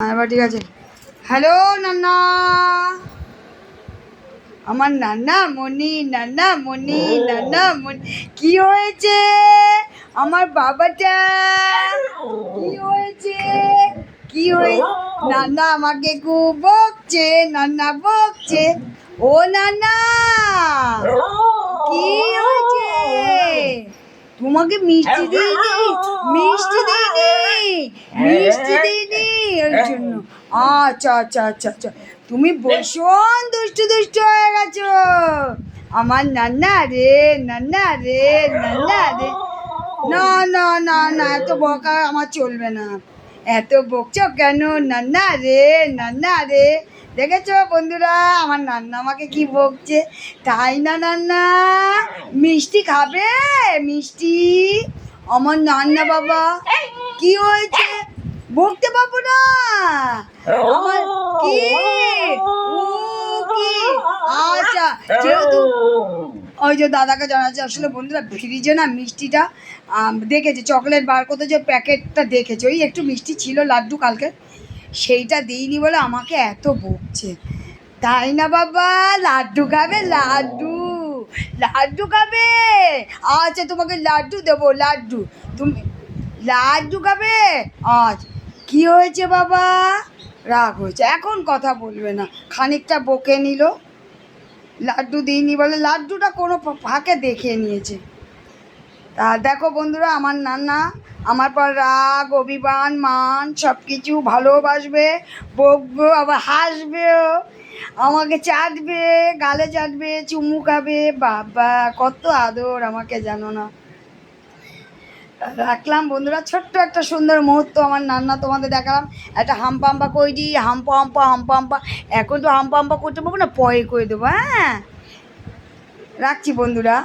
এবার ঠিক আছে। হ্যালো নান্না। আমার নান্না মনি নান্না মনি নান্না মনি কি হয়েছে? আমার বাবাটা। কি হয়েছে? কি হয়ে নান্না আমাকে খুব বকছে নান্না বকছে। ও নান্না কি হয়েছে? তোমাকে মিষ্টি দিইনি মিষ্টি দিইনি। জন্য। আচ্ছা আচ্ছা আচ্ছা আচ্ছা। তুমি ভীষণ দুষ্টু দুষ্টু হয়ে গেছো। আমার নান্না রে নান্না রে নান্না রে। না না না না, এত বকা আমার চলবে না। এত বকছো কেন? নান্না রে নান্না রে। দেখেছ বন্ধুরা, আমার নান্না আমাকে কি বকছে? তাই না, নান্না? মিষ্টি খাবে? মিষ্টি? আমার নান্না বাবা, কি হয়েছে? বকতে পাবো না। আমার কি? কি? আচ্ছা যেহেতু ওই যে দাদাকে জানাচ্ছে, আসলে বন্ধুরা, ফ্রিজে না মিষ্টিটা দেখেছে, চকলেট বার করতে যে প্যাকেটটা দেখেছে। ওই একটু মিষ্টি ছিল লাড্ডু কালকে, সেইটা দিইনি বলে আমাকে এত বকছে। তাই না বাবা? লাড্ডু খাবে, লাড্ডু লাড্ডু খাবে। আচ্ছা তোমাকে লাড্ডু দেবো, লাড্ডু। তুমি, লাড্ডু খাবে? আচ্ছা। কি হয়েছে বাবা? রাগ হয়েছে। এখন কথা বলবে না। খানিকটা বকে নিল। লাড্ডু দিইনি বলে লাড্ডুটা কোনো ফাঁকে দেখে নিয়েছে। তা দেখো বন্ধুরা, আমার নান্না আমার পর রাগ, অভিমান, মান সব কিছু ভালোবাসবে, বকবে, আবার হাসবেও। আমাকে চাটবে, গালে চাটবে, চুমু খাবে। বাবা, কত আদর আমাকে জানো না। রাখলাম। বন্ধুরা, ছোট্ট একটা সুন্দর মুহূর্ত আমার নান্না তোমাদের দেখালাম। একটা হাম্পা হাম্পা কই দিই? হাম্পা হাম্পা হাম্পা হাম্পা এখন তো হাম্পা হাম্পা করতে পারব না, পরে করে দেবো হ্যাঁ? রাখছি বন্ধুরা।